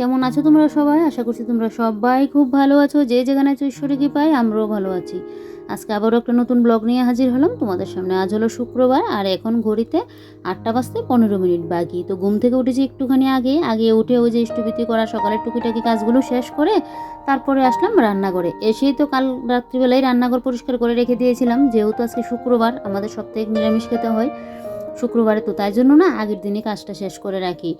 কেমন আছো তোমরা সবাই? আশা করছি তোমরা সবাই খুব ভালো আছো। যে যেখানে আছো, ঈশ্বরে কি পাই আমরাও ভালো আছি। আজকে আবারও একটা নতুন ব্লগ নিয়ে হাজির হলাম। তোমাদের সামনে আজ হলো শুক্রবার, আর এখন ঘড়িতে আটটা বাজতে পনেরো মিনিট বাকি। তো ঘুম থেকে উঠেছি একটুখানি আগে। আগে উঠে ওই যে ইষ্টবিতি করা সকালের টুকিটাকি কাজগুলো শেষ করে তারপরে আসলাম রান্নাঘরে। এসেই তো কাল রাত্রিবেলায় রান্নাঘর পরিষ্কার করে রেখে দিয়েছিলাম। যেহেতু আজকে শুক্রবার, আমাদের সপ্তাহে নিরামিষ খেতে হয়। শুক্রবারে তো তাই জন্য না আগের দিনই কাজটা শেষ করে রাখি।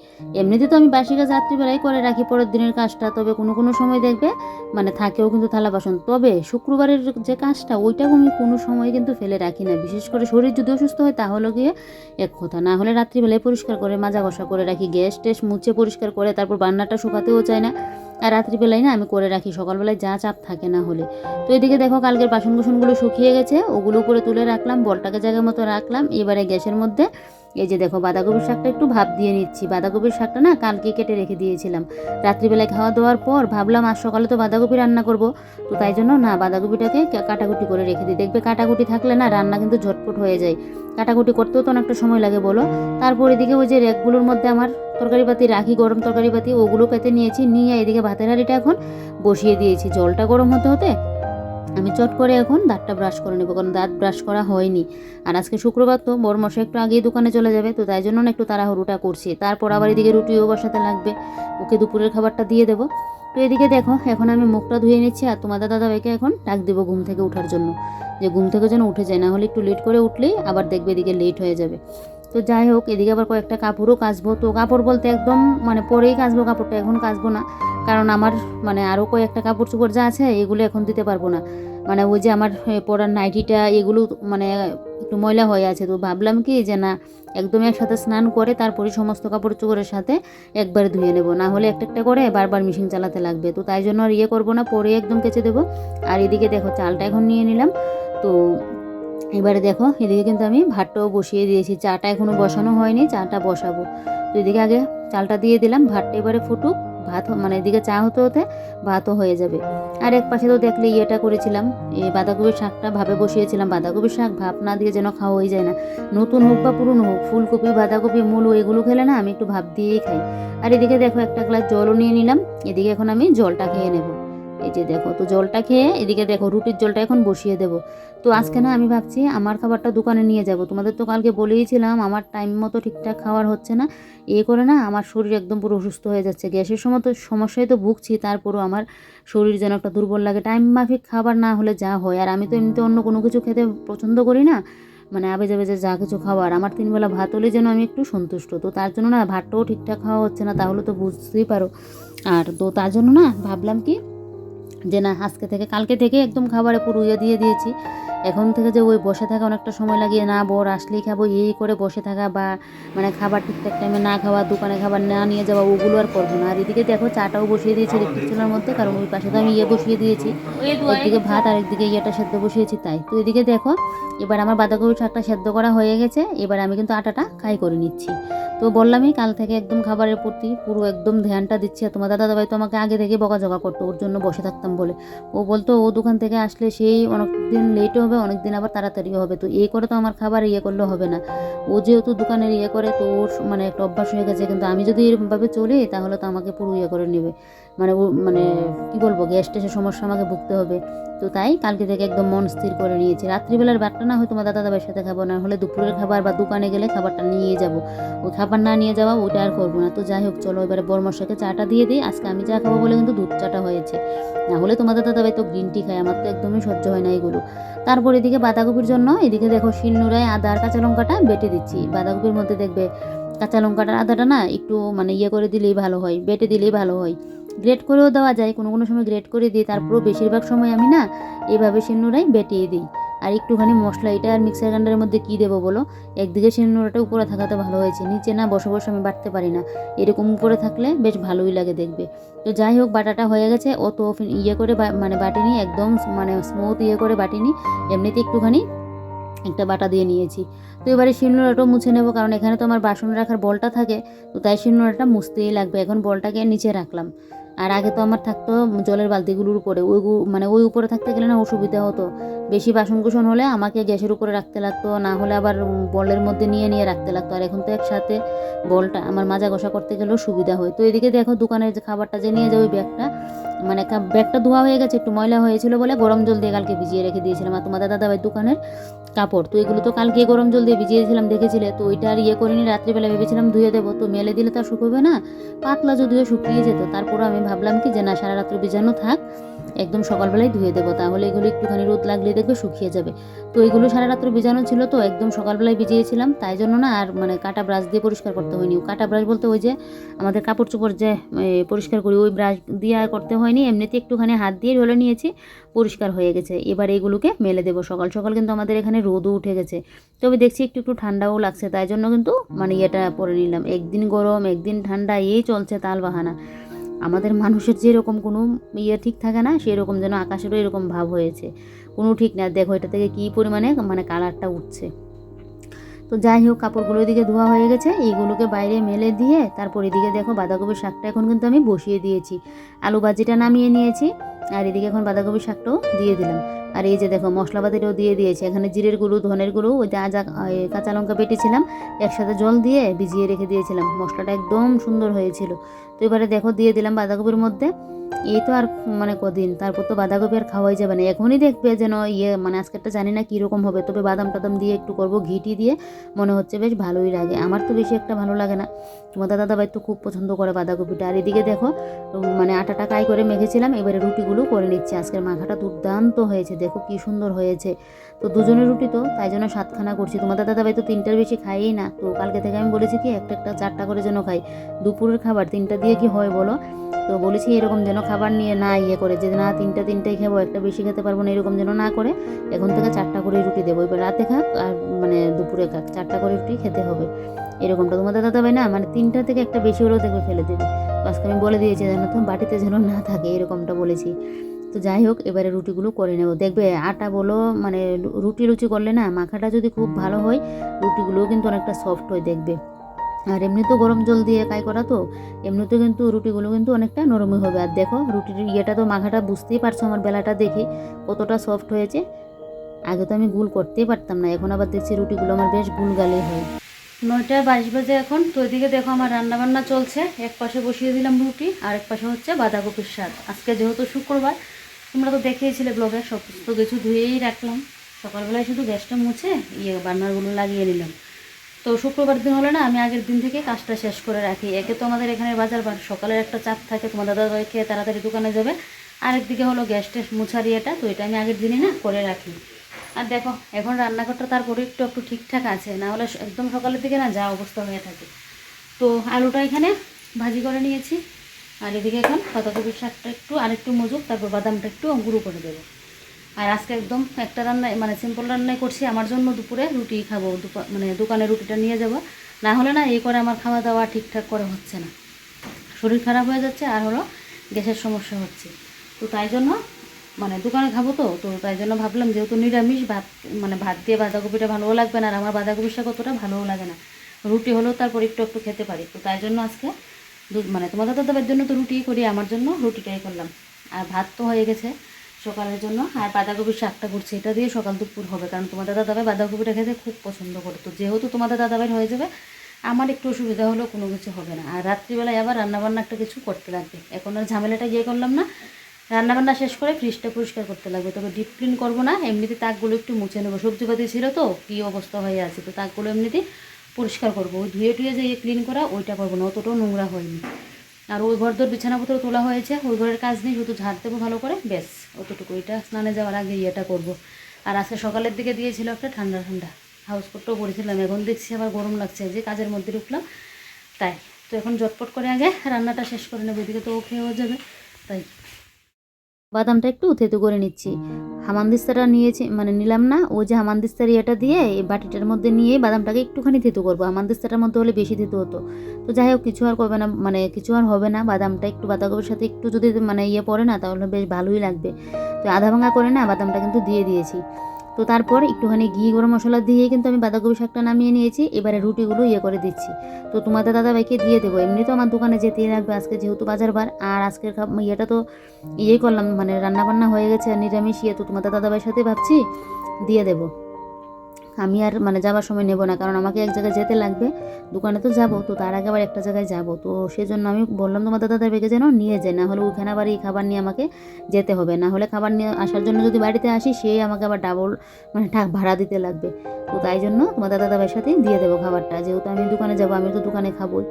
এমনিতে তো আমি বাসি কাজ রাত্রিবেলায় করে রাখি, পরের দিনের কাজটা, তবে কোনো কোনো সময় দেখবে মানে থাকেও কিন্তু থালা বাসন। তবে শুক্রবারের যে কাজটা, ওইটাও আমি কোনো সময় কিন্তু ফেলে রাখি না। বিশেষ করে শরীর যদি অসুস্থ হয়, তাহলে গিয়ে এক কথা। না হলে রাত্রিবেলায় পরিষ্কার করে, মাজা ঘষা করে রাখি। গ্যাস টেস মুছে পরিষ্কার করে, তারপর বান্নাটা শুকাতেও চায় না। আর রাত্রিবেলায় না আমি করে রাখি, সকালবেলায় যা চাপ থাকে না হলে। তো এদিকে দেখো কালকের বাসন কুসনগুলো শুকিয়ে গেছে, ওগুলো করে তুলে রাখলাম, বলটাকে জায়গা মতো রাখলাম, এবারে গ্যাসের মধ্যে এই যে দেখো বাঁধাকপির শাকটা একটু ভাব দিয়ে নিচ্ছি। বাঁধাকপির শাকটা না কালকে কেটে রেখে দিয়েছিলাম। রাত্রিবেলায় খাওয়া দাওয়ার পর ভাবলাম আজ সকালে তো বাঁধাকপি রান্না করব। তো তাই জন্য না বাঁধাকপিটাকে কাটাকুটি করে রেখে দিই। দেখবে কাটাকুটি থাকলে না রান্না কিন্তু ঝটপট হয়ে যায়। কাটাকুটি করতেও তো অনেকটা সময় লাগে বলো। তারপর এদিকে ওই যে র্যাকগুলোর মধ্যে আমার তরকারিপাতি রাখি, গরম তরকারি পাতি ওগুলো পেতে নিয়েছি। নিয়ে এদিকে ভাতের হাঁড়িটা এখন বসিয়ে দিয়েছি। জলটা গরম হতে হতে আমি চট করে এখন দাঁতটা ব্রাশ করে নেব, কারণ দাঁত ব্রাশ করা হয়নি। আর আজকে শুক্রবার তো বড় মশাই একটু আগেই দোকানে চলে যাবে, তো তাই জন্য না একটু তাড়াহুড়োটা করছি। তারপর আবার এদিকে রুটিও বসাতে লাগবে, ওকে দুপুরের খাবারটা দিয়ে দেবো। তো এদিকে দেখো, এখন আমি মুখটা ধুয়ে নিচ্ছি, আর তোমাদের দাদাভাইকে এখন ডাক দেবো ঘুম থেকে ওঠার জন্য। যে ঘুম থেকে যেন উঠে যায়, না হলে একটু লেট করে উঠলেই আবার দেখবে এদিকে লেট হয়ে যাবে। তো যাই হোক, এদিকে আবার কয়েকটা কাপড়ও কাচবো। তো কাপড় বলতে একদম মানে পরেই কাচবো, কাপড়টা এখন কাচবো না। কারণ আমার মানে আরও কয়েকটা কাপড় চোপড় যা আছে, এগুলো এখন দিতে পারব না। মানে ওই যে আমার পরার নাইটিটা, এগুলো মানে একটু ময়লা হয়ে আছে। তো ভাবলাম কি যে না একদম একসাথে স্নান করে তারপরে সমস্ত কাপড় চোপড়ের সাথে একবার ধুয়ে নেব। না হলে একটা একটা করে বারবার মেশিন চালাতে লাগবে। তো তাই জন্য আর ইয়ে করব না, পরে একদম কেচে দেবো। আর এদিকে দেখো, চালটা এখন নিয়ে নিলাম। তো এবারে দেখো, এদিকে কিন্তু আমি ভাতটাও বসিয়ে দিয়েছি। চাটা এখনও বসানো হয়নি, চাটা বসাবো। তো এদিকে আগে চালটা দিয়ে দিলাম, ভাতটা এবারে ফুটুক, ভাত মানে এদিকে চা হতে হতে ভাতও হয়ে যাবে। আর এক পাশে তো দেখলে ইয়েটা করেছিলাম, এই বাঁধাকপির শাকটা ভাবে বসিয়েছিলাম। বাঁধাকপির শাক ভাপ না দিয়ে যেন খাওয়া হয়ে যায় না। নতুন হোক বা পুরনো হোক, ফুলকপি, বাঁধাকপি, মূলো এগুলো খেলে না আমি একটু ভাপ দিয়েই খাই। আর এদিকে দেখো একটা গ্লাস জলও নিয়ে নিলাম, এদিকে এখন আমি জলটা খেয়ে নেব। এই যে দেখো তো জলটা খেয়ে এদিকে দেখো রুটির জলটা এখন বসিয়ে দেবো। তো আজকে না আমি ভাবছি আমার খাবারটা দোকানে নিয়ে যাব। তোমাদের তো কালকে বলেইছিলাম আমার টাইম মতো ঠিকঠাক খাওয়ার হচ্ছে না। এ করে না আমার শরীর একদম পুরো অসুস্থ হয়ে যাচ্ছে। গ্যাসের সময় তো সমস্যায় তো ভুগছি তারপরও আমার শরীর যেন একটা দুর্বল লাগে। টাইম মাফিক খাবার না হলে যা হয়। আর আমি তো এমনিতে অন্য কোনো কিছু খেতে পছন্দ করি না। মানে আবে যাবে যে যা কিছু খাবার আমার তিনবেলা ভাত হলে যেন আমি একটু সন্তুষ্ট। তো তার জন্য না ভাতটাও ঠিকঠাক খাওয়া হচ্ছে না তাহলে তো বুঝতেই পারো। আর তো তার জন্য না ভাবলাম কি যে না আজকে থেকে কালকে থেকে একদম খাবারে পুরো ইয়ে দিয়ে দিয়েছি। এখন থেকে যে ওই বসে থাকা অনেকটা সময় লাগিয়ে না বর আসলেই খাব এই করে বসে থাকা বা মানে খাবার ঠিকঠাক টাইমে না খাওয়া দোকানে খাবার না নিয়ে যাওয়া ওগুলো আর করব না। আর এদিকে দেখো চাটাও বসিয়ে দিয়েছি ইলেকট্রিক চুলার মধ্যে কারণ ওই পাশে তো আমি ইয়ে বসিয়ে দিয়েছি। একদিকে ভাত আর একদিকে ইয়েটা সেদ্ধ বসিয়েছি তাই। তো এদিকে দেখো এবার আমার বাঁধাকপি শাকটা সেদ্ধ করা হয়ে গেছে এবার আমি কিন্তু আটাটা খাই করে নিচ্ছি। তো বললামই কাল থেকে একদম খাবারের প্রতি পুরো একদম ধ্যানটা দিচ্ছি আর তোমার দাদা দাদাভাই তো আমাকে আগে থেকে বকাঝকা করতো ওর জন্য বসে থাকতাম বলে। ও বলতো ও দোকান থেকে আসলে সেই অনেক দিন লেটও হবে অনেক দিন আবার তাড়াতাড়িও হবে। তো এ করে তো আমার খাবার ইয়ে করলে হবে না। ও যেহেতু দোকানের ইয়ে করে, তো ওর মানে একটা অভ্যাস হয়ে গেছে। কিন্তু আমি যদি এরকমভাবে চলি, তাহলে তো আমাকে পুরো ইয়ে করে নেবে। মানে ও মানে কী বলব গ্যাস টেসের সমস্যা আমাকে ভুগতে হবে। তো তাই কালকে থেকে একদম মন স্থির করে নিয়েছি। রাত্রিবেলার ভাতটা না হয়তো তোমার দাদা দাদাভাইয়ের সাথে খাব, না হলে দুপুরের খাবার বা দোকানে গেলে খাবারটা নিয়ে যাব। ওই খাবার না নিয়ে যাওয়া, ওইটা আর করব না। তো যাই হোক, চলো এবারে বরমশাকে চাটা দিয়ে দিই। আজকে আমি চা খাব বলে কিন্তু দুধ চাটা হয়েছে। না হলে তোমাদের দাদাভাই তো গ্রিন টি খায়, আমার তো একদমই সহ্য হয় না এগুলো। তারপর এদিকে বাঁধাকপির জন্য, এদিকে দেখো শিলনোড়ায় আদা আর কাঁচা লঙ্কাটা বেটে দিচ্ছি। বাঁধাকপির মধ্যে দেখবে কাঁচা লঙ্কাটার আদাটা না একটু মানে ইয়ে করে দিলেই ভালো হয়, বেটে দিলেই ভালো হয়। গ্রেট করেও দেওয়া যায় কোনো কোনো সময় গ্রেট করে দিই তারপরেও বেশিরভাগ সময় আমি না এইভাবে শিলনোড়ায় বেটিয়ে দিই। আর একটুখানি মশলা এটা আর মিক্সার গ্রাইন্ডারের মধ্যে কী দেবো বলো? একদিকে শিলনোড়াটা উপরে থাকাতে ভালো হয়েছে নিচে না বসে বসে আমি বাটতে পারি না। এরকম উপরে থাকলে বেশ ভালোই লাগে দেখবে। তো যাই হোক বাটাটা হয়ে গেছে অত ইয়ে করে মানে বাটিনি একদম মানে স্মুথ ইয়ে করে বাটিনি এমনিতে একটুখানি একটা বাটা দিয়ে নিয়েছি। তো এবারে শিলনোড়াটাও মুছে নেব কারণ এখানে তো আমার বাসন রাখার বলটা থাকে তো তাই শিলনোড়াটা মুছতেই লাগবে। এখন বলটাকে নিচে রাখলাম। আর আগে তো আমার থাকতো জলের বালতিগুলোর উপরে। ওই মানে ওই উপরে থাকতে গেলে না অসুবিধা হতো। বেশি বাসন কুসন হলে আমাকে গ্যাসের উপরে রাখতে লাগতো, না হলে আবার বলের মধ্যে নিয়ে নিয়ে রাখতে লাগতো। আর এখন তো একসাথে বলটা আমার মাজা ঘষা করতে গেলেও সুবিধা হয়। তো এদিকে দেখো দোকানের যে খাবারটা যে নিয়ে যাবে ওই ব্যাগটা। মানে ব্যাগটা ধোয়া হয়ে গেছে, একটু ময়লা হয়েছিল বলে গরম জল দিয়ে কালকে ভিজিয়ে রেখে দিয়েছিলাম। আর তোমাদের দাদাভাই দোকানের কাপড়, তো এগুলো তো কালকে গরম জল দিয়ে ভিজিয়েছিলাম, দেখেছিলে? তো ওইটা আর ইয়ে করিনি, রাত্রিবেলা ভেবেছিলাম ধুয়ে দেবো। তো মেলে দিলে তো আর শুকোবে না, পাতলা যদিও শুকিয়ে যেত তারপরে আমি ভাবলাম কি যে না, সারা রাত্রি ভিজানো থাক। একদম সকালবেলায় ধুয়ে দেবো, তাহলে এগুলো একটুখানি রোদ লাগলে দেখবে শুকিয়ে যাবে। তো এগুলো সারা রাত্র ভিজানো ছিল তো, একদম সকালবেলায় ভিজিয়েছিলাম, তাই জন্য না আর মানে কাটা ব্রাশ দিয়ে পরিষ্কার করতে হয়নি। কাটা ব্রাশ বলতে ওই যে আমাদের কাপড় চোপড় যে পরিষ্কার করি, ওই ব্রাশ দিয়ে আর করতে হয়নি, এমনিতে একটুখানি হাত দিয়ে ঢলে নিয়েছি, পরিষ্কার হয়ে গেছে। এবার এগুলোকে মেলে দেবো। সকাল সকাল কিন্তু আমাদের এখানে রোদও উঠে গেছে, তবে দেখছি একটু একটু ঠান্ডাও লাগছে, তাই জন্য কিন্তু মানে ইয়েটা পরে নিলাম। একদিন গরম, একদিন ঠান্ডা, এই চলছে তাল বাহানা আমাদের মানুষের যেরকম কোনো ইয়ে ঠিক থাকে না, সেরকম যেন আকাশেরও এরকম ভাব হয়েছে। কোনো ঠিক না। দেখো এটা থেকে কী পরিমাণে মানে কালারটা উঠছে। তো যাই হোক, কাপড়গুলো এদিকে ধোয়া হয়ে গেছে। এইগুলোকে বাইরে মেলে দিয়ে তারপর এদিকে দেখো বাঁধাকপির শাকটা এখন কিন্তু আমি বসিয়ে দিয়েছি। আলু ভাজিটা নামিয়ে নিয়েছি। আর এদিকে এখন বাঁধাকপির শাকটাও দিয়ে দিলাম। আর এই যে দেখো, মশলাপাতিটাও দিয়ে দিয়েছি। এখানে জিরের গুঁড়ো, ধনের গুঁড়ো, ওই যে আজা কাঁচা লঙ্কা বেটেছিলাম, একসাথে জল দিয়ে ভিজিয়ে রেখে দিয়েছিলাম। মশলাটা একদম সুন্দর হয়েছিল। তো এবারে দেখো, দিয়ে দিলাম বাঁধাকপির মধ্যে। এই তো আর মানে কদিন, তারপর তো বাঁধাকপি আর খাওয়াই যাবে না। এখনই দেখবে যেন ইয়ে মানে আজকেরটা জানি না কীরকম হবে। তবে বাদাম টাদাম দিয়ে একটু করব ঘিটি দিয়ে, মনে হচ্ছে বেশ ভালোই লাগে। আমার তো বেশি একটা ভালো লাগে না। তোমাদের দাদাভাই তো খুব পছন্দ করে বাঁধাকপিটা। আর এদিকে দেখো মানে আটাটা কাই করে মেখেছিলাম। এবারে রুটিগুলো করে নিচ্ছি। আজকের মাখাটা দুর্দান্ত হয়েছে, দেখো কি সুন্দর হয়েছে। তো দুজনের রুটি তো, তাই জন্য সাতখানা করছি। তোমাদের দাদাভাই তো তিনটার বেশি খাইই না। তো কালকে থেকে আমি বলেছি কি, একটা একটা চারটা করে যেন খাই। দুপুরের খাবার, তিনটা দিয়ে কি হয় বলো? তো বলেছি এরকম যেন খাবার নিয়ে না ইয়ে করে, যে না তিনটা তিনটাই খাব, একটা বেশি খেতে পারব না, এরকম যেন না করে, এখন থেকে চারটা করে রুটি দেবো। এবার রাতে খাক আর মানে দুপুরে খাক, চারটা করে রুটি খেতে হবে। এরকমটা তোমাদের দাদা ভাই না? মানে তিনটা থেকে একটা বেশি হলেও দেখবে ফেলে দেবে। আজকে আমি বলে দিয়েছি যেন তো বাটিতে যেন না থাকে, এরকমটা বলেছি। তো যাই হোক, এবারে রুটিগুলো করে নেব। দেখবে আটা বলো মানে রুটি লুচি করলে না মাখাটা যদি খুব ভালো হয়, রুটিগুলোও কিন্তু অনেকটা সফট হয় দেখবে। আর এমনি তো গরম জল দিয়ে কাই করা তো এমনিতে কিন্তু রুটিগুলো কিন্তু অনেকটা নরমই হবে। আর দেখো, রুটির ইয়েটা তো মাখাটা বুঝতেই পারছ আমার বেলাটা দেখে, কতটা সফট হয়েছে। আগে তো আমি গুল করতেই পারতাম না, এখন আবার দেখছি রুটিগুলো আমার বেশ গুল গালে হয়। নয়টা বাইশ বাজে এখন। তো এদিকে দেখো আমার রান্না বান্না চলছে। এক পাশে বসিয়ে দিলাম রুটি, আর এক পাশে হচ্ছে বাঁধাকপির শাক। আজকে যেহেতু শুক্রবার, তোমরা তো দেখিয়েছিলে ব্লগে সব তো কিছু ধুয়েই রাখলাম। সকালবেলায় শুধু গ্যাসটা মুছে ইয়ে বান্নারগুলো লাগিয়ে নিলাম। তো শুক্রবার দিন হলে না, আমি আগের দিন থেকে কাজটা শেষ করে রাখি। একে তো আমাদের এখানে বাজার বার সকালের একটা চাপ থাকে, তোমার দাদা ভাই খেয়ে তাড়াতাড়ি দোকানে যাবে। আরেকদিকে হলো গ্যাস ট্যাস মুছার ইয়েটা, তো এটা আমি আগের দিনই না করে রাখি। আর দেখো, এখন রান্নাঘরটা তারপরে একটু একটু ঠিকঠাক আছে, না হলে একদম সকালের দিকে না যা অবস্থা হয়ে থাকে। তো আলুটা এখানে ভাজি করে নিয়েছি, আর এদিকে এখন পাতাকপির শাকটা একটু, আর একটু মজুক তারপর বাদামটা একটু গুঁড়ো করে দেবো। আর আজকে একদম একটা রান্নায় মানে সিম্পল রান্নাই করছি, আমার জন্য দুপুরে রুটি খাব মানে দোকানে রুটিটা নিয়ে যাব। না হলে না এই করে আমার খাওয়া দাওয়া ঠিকঠাক করে হচ্ছে না। শরীর খারাপ হয়ে যাচ্ছে, আর হলো গ্যাসের সমস্যা হচ্ছে। তো তাই জন্য মানে দোকানে খাব তো তো তাই জন্য ভাবলাম যেহেতু নিরামিষ, ভাত মানে ভাত দিয়ে বাঁধাকপিটা ভালোও লাগবে না, আর আমার বাঁধাকপির শাক অতটা ভালোও লাগে না। রুটি হলেও তারপর একটু একটু খেতে পারি। তো তাই জন্য আজকে মানে তোমাদের দাদাবার জন্য তো রুটিই করি, আমার জন্য রুটিটাই করলাম। আর ভাত তো হয়ে গেছে সকালের জন্য, আর বাঁধাকপির শাকটা করছি, এটা দিয়ে সকাল দুপুর হবে, কারণ তোমাদের দাদাভাই বাঁধাকপিটা খেতে খুব পছন্দ করে। তো যেহেতু তোমাদের দাদাভাই হয়ে যাবে, আমার একটু অসুবিধা হলেও কোনো কিছু হবে না। আর রাত্রিবেলায় আবার রান্নাবান্না একটা কিছু করতে লাগবে। এখন আর ঝামেলাটা গিয়ে করলাম না রান্নাবান্না শেষ করে ফ্রিজটা পরিষ্কার করতে লাগবে। তবে ডিপ ক্লিন করব না, এমনিতে তাকগুলো একটু মুছে নেব। সবজিপাতি ছিল তো, কী অবস্থা হয়ে আছে? তো তাকগুলো এমনিতে পরিষ্কার করব। ওই ধুয়ে টুয়ে যে ক্লিন করা, ওইটা করব না, অতটাও নোংরা হয়নি। আর ওই ঘর তোর বিছানাপত্র তোলা হয়েছে, ওই ঘরের কাজ নেই, শুধু ঝাড় দেবো ভালো করে, ব্যাস, অতটুকু। এটা স্নানে যাওয়ার আগে ইয়েটা করব। আর আজকে সকালের দিকে দিয়েছিল একটা ঠান্ডা ঠান্ডা। হাউস কোটটাও পরেছিলাম, এখন দেখছি আবার গরম লাগছে, যে কাজের মধ্যে ঢুকলাম, তাই। তো এখন জটপট করে আগে রান্নাটা শেষ করে নেব, এদিকে তো ও খেয়েও যাবে, তাই। বাদামটা একটু থেতু করে নিচ্ছি। হামানদিস্তাটা নিয়েছি মানে নিলাম না ও যে হামানদিস্তার ইয়েটা দিয়ে এই বাটিটার মধ্যে নিয়ে বাদামটাকে একটুখানি থেতু করব। হামানদিস্তাটার মধ্যে হলে বেশি থেতু হতো। তো যাই হোক, কিছু আর করবে না মানে কিছু আর হবে না, বাদামটা একটু বাঁধাকপির সাথে একটু যদি মানে ইয়ে পড়ে না, তাহলে বেশ ভালোই লাগবে। তো আধা ভাঙা করে না, বাদামটা কিন্তু দিয়ে দিয়েছি। তো তারপর একটুখানি ঘি, গরম মশলা দিয়ে কিন্তু আমি বাঁধাকপি শাকটা নামিয়ে নিয়েছি। এবারে রুটিগুলো ইয়ে করে দিচ্ছি। তো তোমাদের দাদাভাইকে দিয়ে দেবো। এমনি তো আমার দোকানে যেতেই লাগবে। আজকে যেহেতু বাজার বার, আর আজকের ইয়েটা তো ইয়ে করলাম মানে রান্নাবান্না হয়ে গেছে নিরামিষ ইয়ে তো তোমাদের দাদা দাদাভাইয়ের সাথে ভাবছি, দিয়ে দেবো। আমি আর মানে যাওয়ার সময় নেব না, কারণ আমাকে এক জায়গায় যেতে লাগবে, দোকানে তো যাব, তো তার আগে আবার একটা জায়গায় যাব। তো সেজন্য আমি বললাম তোমার দাদা বেগে যেন নিয়ে যায়, না হলে ওইখানে আবার এই খাবার নিয়ে আমাকে যেতে হবে। না হলে খাবার নিয়ে আসার জন্য যদি বাড়িতে আসি, সে আমাকে আবার ডাবল মানে ভাড়া দিতে লাগবে। তো তাই জন্য তোমার দাদা দাদার সাথে দিয়ে দেবো খাবারটা। যেহেতু আমি দোকানে যাব আমি তো দোকানে খাবোই।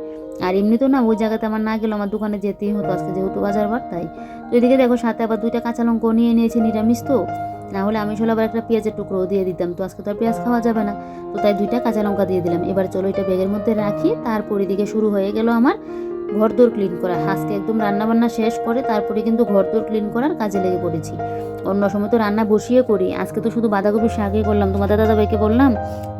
আর এমনি তো না, ওই জায়গাতে আমার না গেলে আমার দোকানে যেতেই হতো, আজকে যেহেতু বাজার বার তাই। তো এদিকে দেখো সাথে আবার দুইটা কাঁচা লঙ্কা নিয়ে নিয়েছি, নিরামিষ তো। না হলে আমি ছোলা আবার একটা পেঁয়াজের টুকরো দিয়ে দিতাম। তো আজকে তো আর পেঁয়াজ খাওয়া যাবে না। তো তাই দুইটা কাঁচা লঙ্কা দিয়ে দিলাম। এবার চলো এটা ব্যাগের মধ্যে রাখি, তারপর এদিকে শুরু হয়ে গেল আমার ঘর দোর ক্লিন করা। আজকে একদম রান্না বান্না শেষ করে তারপরে কিন্তু ঘর দোর ক্লিন করার কাজে লেগে পড়েছি। অন্য সময় তো রান্না বসিয়ে করি। আজকে তো শুধু বাঁধাকপির শাকই করলাম। তোমার দাদা ভাইকে বললাম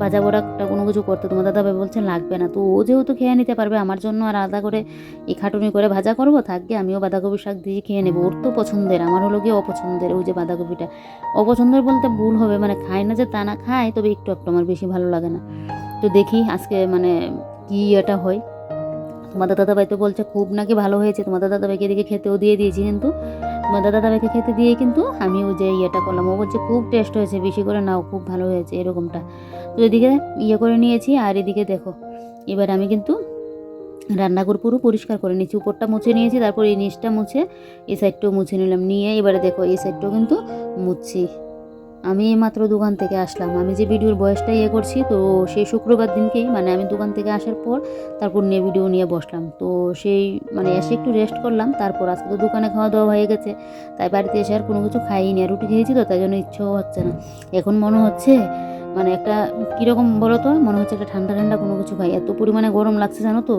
ভাজা বড়াটা কোনো কিছু করতে। তোমার দাদা ভাই বলছে, লাগবে না। তো ও যেহেতু খেয়ে নিতে পারবে, আমার জন্য আর আলাদা করে এই খাটুনি করে ভাজা করব, থাকবে আমিও বাঁধাকপির শাক দিয়ে খেয়ে নেব। ওর তো পছন্দের, আমার হলো গিয়ে অপছন্দের ওই যে বাঁধাকপিটা। অপছন্দের বলতে ভুল হবে মানে খায় না যে তা না খায়, তবে একটু একটু আমার বেশি ভালো লাগে না। তো দেখি আজকে মানে কি এটা হয়। তোমাদের দাদাভাই তো বলছে, খুব নাকি ভালো হয়েছে। তোমাদের দাদাভাইকে এদিকে খেতেও দিয়ে দিয়েছি কিন্তু। তোমাদের দাদাভাইকে খেতে দিয়ে কিন্তু আমি ওই যে ইয়েটা করলাম। ও বলছে, খুব টেস্ট হয়েছে। বেশি করে নাও, খুব ভালো হয়েছে এরকমটা। তো এদিকে ইয়ে করে নিয়েছি, আর এদিকে দেখো, এবার আমি কিন্তু রান্নাঘর পুরো পরিষ্কার করে নিয়েছি। উপরটা মুছে নিয়েছি, তারপর এই নিচটা মুছে, এই সাইডটাও মুছে নিলাম। নিয়ে এবারে দেখো, এই সাইডটাও কিন্তু মুছছি আমি মাত্র দোকান থেকে আসলাম। আমি যে ভিডিওর বয়সটা ইয়ে করছি, তো সেই শুক্রবার দিনকেই মানে আমি দোকান থেকে আসার পর তারপর নিয়ে ভিডিও নিয়ে বসলাম। তো সেই মানে এসে একটু রেস্ট করলাম, তারপর আজকে তো দোকানে খাওয়া দাওয়া হয়ে গেছে। তাই বাড়িতে এসে আর কোনো কিছু খাইনি, আর রুটি খেয়েছি তো, তাই জন্য ইচ্ছেও হচ্ছে না। এখন মনে হচ্ছে মানে একটা কীরকম বলো তো মনে হচ্ছে একটা ঠান্ডা ঠান্ডা কোনো কিছু খাই। এত পরিমাণে গরম লাগছে, জানো তো?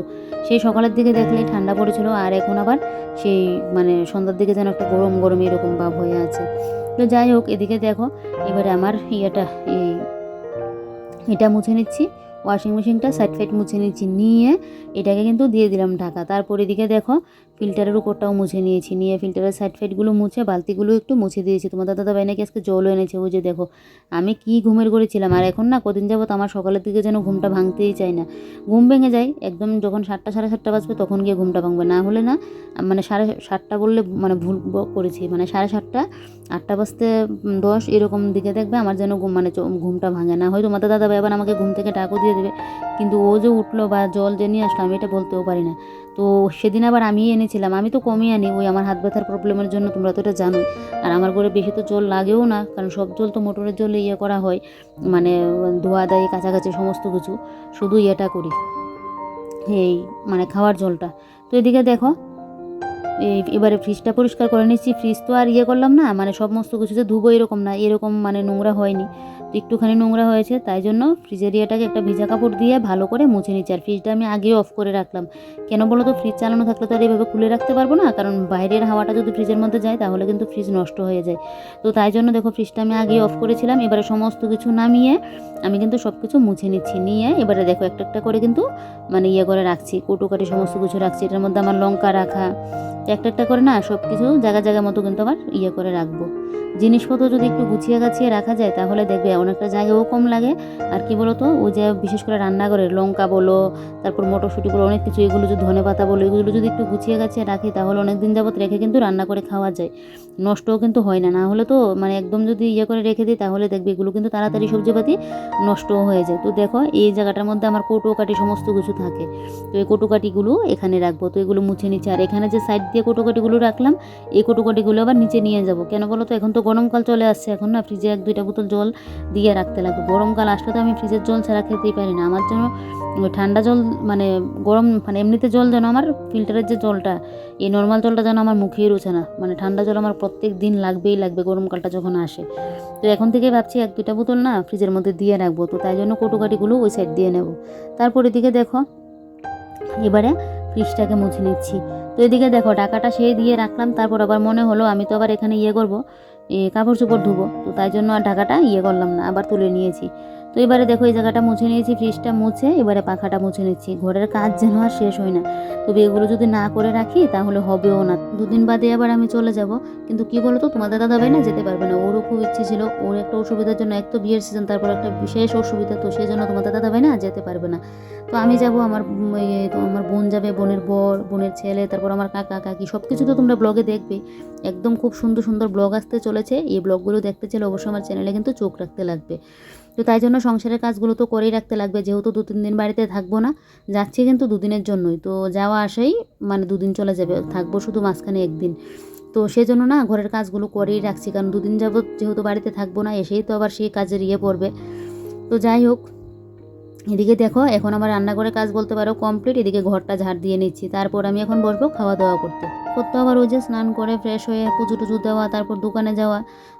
সেই সকালের দিকে দেখলেই ঠান্ডা পড়েছিল, আর এখন আবার সেই মানে সন্ধ্যার দিকে যেন একটা গরম গরম এরকম ভাব হয়ে আছে। তো যাই হোক, এদিকে দেখো, এবারে আমার ইয়েটা, এই, এটা মুছে নিচ্ছি ওয়াশিং মেশিনটা সাইড ফাইড মুছে নিচ্ছি, নিয়ে এটাকে কিন্তু দিয়ে দিলাম ঢাকা। তারপর এদিকে দেখো ফিল্টারের উপরটাও মুছে নিয়েছি। নিয়ে ফিল্টারের সাইড ফাইডগুলো মুছে, বালতিগুলো একটু মুছে দিয়েছি। তোমার দাদা ভাই নাকি আজকে জলও এনেছে, ওই যে দেখো। আমি কি ঘুমের করেছিলাম আর এখন না কদিন যাবত আমার সকালের দিকে যেন ঘুমটা ভাঙতেই চায় না। ঘুম ভেঙে যায়, একদম যখন সাতটা, সাড়ে সাতটা বাজবে তখন গিয়ে ঘুমটা ভাঙবে। না হলে না মানে সাড়ে সাতটা বললে মানে ভুল করেছি। মানে সাড়ে সাতটা, আটটা বাজতে দশ এরকম দিকে দেখবে আমার যেন ঘুম মানে ঘুমটা ভাঙে না। হয়তো মাতা দাদা ভাই আবার আমাকে ঘুম থেকে ডাকও দিয়ে দেবে। কিন্তু ও যে উঠল বা জল যে নিয়ে আসলো, আমি এটা বলতেও পারি না। তো সেদিন আবার আমি এনেছিলাম। আমি তো কমই আনি, ওই আমার হাত ব্যথার প্রবলেমের জন্য, তোমরা তো এটা জানোই আর আমার ঘরে বেশি তো জল লাগেও না, কারণ সব জল তো মোটরের জলে ইয়ে করা হয়। মানে ধোয়া দেয় কাছাকাছি সমস্ত কিছু। শুধু ইয়েটা করি। এই মানে খাওয়ার জলটা। তো এদিকে দেখো, এই এবারে ফ্রিজটা পরিষ্কার করে নিচ্ছি। ফ্রিজ তো আর ইয়ে করলাম না মানে সমস্ত কিছু যে ধুবো এরকম না, এরকম মানে নোংরা হয়নি। একটুখানি নোংরা হয়েছে, তাই জন্য ফ্রিজের ইয়েটাকে একটা ভিজা কাপড় দিয়ে ভালো করে মুছে নিচ্ছি। আর ফ্রিজটা আমি আগেই অফ করে রাখলাম। কেন বলো তো ফ্রিজ চালানো থাকলে তো আর এইভাবে খুলে রাখতে পারব না, কারণ বাইরের হাওয়াটা যদি ফ্রিজের মধ্যে যায়, তাহলে কিন্তু ফ্রিজ নষ্ট হয়ে যায়। তো তাই জন্য দেখো ফ্রিজটা আমি আগেই অফ করেছিলাম, এবারে সমস্ত কিছু নামিয়ে আমি কিন্তু সব কিছু মুছে নিচ্ছি। নিয়ে এবারে দেখো, একটা একটা করে কিন্তু মানে ইয়ে করে রাখছি, কটুকাটি সমস্ত কিছু রাখছি। এটার মধ্যে আমার লঙ্কা রাখা, একটা একটা করে না সব কিছু জায়গা জায়গা মতো কিন্তু আবার ইয়ে করে রাখব। জিনিসপত্র যদি একটু গুছিয়ে গাছিয়ে রাখা যায়, তাহলে দেখবে অনেকটা জায়গাও কম লাগে। আর কি বলতো, ওই যে বিশেষ করে রান্নাঘরে লঙ্কা বলো, তারপর মটরশুঁটি বলো, অনেক কিছু, এগুলো যদি ধনে পাতা বলো, এগুলো যদি একটু গুছিয়ে গাছিয়ে রাখি, তাহলে অনেক দিন যাবত রেখে কিন্তু রান্না করে খাওয়া যায়। নষ্টও কিন্তু হয় না। না হলে তো মানে একদম যদি ইয়ে করে রেখে দিই, তাহলে দেখবে এগুলো কিন্তু তাড়াতাড়ি সবজিপাতি নষ্টও হয়ে যায়। তো দেখো, এই জায়গাটার মধ্যে আমার কৌটো সমস্ত কিছু থাকে। তো এই কটুকাটিগুলো এখানে রাখব। তো এগুলো মুছে নিচ্ছে। আর এখানে যে সাইড দিয়ে কটুকাটিগুলো রাখলাম, এই কটুকাটিগুলো আবার নিচে নিয়ে যাব। কেন বলো তো এখন তো গরমকাল চলে আসছে। এখন না ফ্রিজে এক, দুইটা বোতল জল দিয়ে রাখতে লাগবে। গরমকাল আসলে তো আমি ফ্রিজের জল ছাড়া খেতেই পারি না। আমার জন্য ঠান্ডা জল মানে গরম মানে এমনিতে জল যেন আমার ফিল্টারের যে জলটা, এই নর্মাল জলটা যেন আমার মুখেই রুচে না। মানে ঠান্ডা জল আমার প্রত্যেক দিন লাগবেই লাগবে গরমকালটা যখন আসে। তো এখন থেকে ভাবছি এক, দুইটা বোতল না ফ্রিজের মধ্যে দিয়ে রাখব। তো তাই জন্য কটুকাটিগুলো ওই সাইড দিয়ে নেব। তারপর এদিকে দেখো, এবারে ফ্রিজটাকে মুছে নিচ্ছি। তো এদিকে দেখো টাকাটা সেই দিয়ে রাখলাম। তারপর আবার মনে হলো, আমি তো আবার এখানে ইয়ে করব। কাপড় চোপড় ধুবো। তো তাই জন্য আর ঢাকাটা ইয়ে করলাম না আবার তুলে নিয়েছি। তো এবারে দেখো এই জায়গাটা মুছে নিয়েছি ফ্রিজটা মুছে, এবারে পাখাটা মুছে নিচ্ছি। ঘরের কাজ যেন আর শেষ হয় না। তবে এগুলো যদি না করে রাখি, তাহলে হবেও না। দুদিন বাদে আবার আমি চলে যাব। কিন্তু কি বলতো, তোমাদের দাদা ভাই না যেতে পারবে না। ওরও খুব ইচ্ছে ছিল, ওর একটা অসুবিধার জন্য এক তো বিয়ের সিজন তারপর একটা বিশেষ অসুবিধা, তো সেই জন্য তোমাদের দাদা ভাই না যেতে পারবে না। তো আমি যাব, আমার আমার বোন যাবে, বোনের বর, বোনের ছেলে, তারপর আমার কাকা, কাকি সব কিছু তো তোমরা ব্লগে দেখবে। একদম খুব সুন্দর সুন্দর ব্লগ আসতে চলেছে। এই ব্লগগুলো দেখতে চাইলে অবশ্যই আমার চ্যানেলে কিন্তু চোখ রাখতে লাগবে। তো তাই জন্য সংসারের কাজগুলো তো করেই রাখতে লাগবে। যেহেতু দু তিন দিন বাড়িতে থাকব না, যাচ্ছি কিন্তু দুদিনের জন্যই। তো যাওয়া আসাই মানে দুদিন চলে যাবে, থাকব শুধু মাঝখানে একদিন। তো সেই জন্য না ঘরের কাজগুলো করেই রাখছি, কারণ দুদিন যাবত যেহেতু বাড়িতে থাকব না, এসেই তো আবার সেই কাজের ইয়ে পড়বে। তো যাই হোক, এদিকে দেখো, এখন আমার রান্নাঘরের কাজ বলতে পারো কমপ্লিট এদিকে ঘরটা ঝাড় দিয়ে নিচ্ছি। তারপর আমি এখন বসবো খাওয়া দাওয়া করতে। করতে। আবার ওই যে স্নান করে ফ্রেশ হয়ে পুজো টুজো দেওয়া, তারপর দোকানে যাওয়া।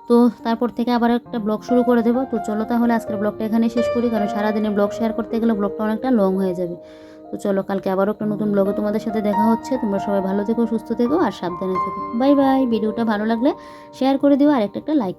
তো তারপর থেকে আবার একটা ব্লগ শুরু করে দেবো। তো চলো তাহলে আজকের ব্লগটা এখানে শেষ করি, কারণ সারাদিনে ব্লগ শেয়ার করতে গেলে ব্লগটা অনেকটা লং হয়ে যাবে। তো চলো কালকে আবারও একটা নতুন ব্লগে তোমাদের সাথে দেখা হচ্ছে। তোমরা সবাই ভালো থেকো, সুস্থ থেকো, আর সাবধানে থেকো। বাই বাই ভিডিওটা ভালো লাগলে শেয়ার করে দিও, আর একটা একটা লাইক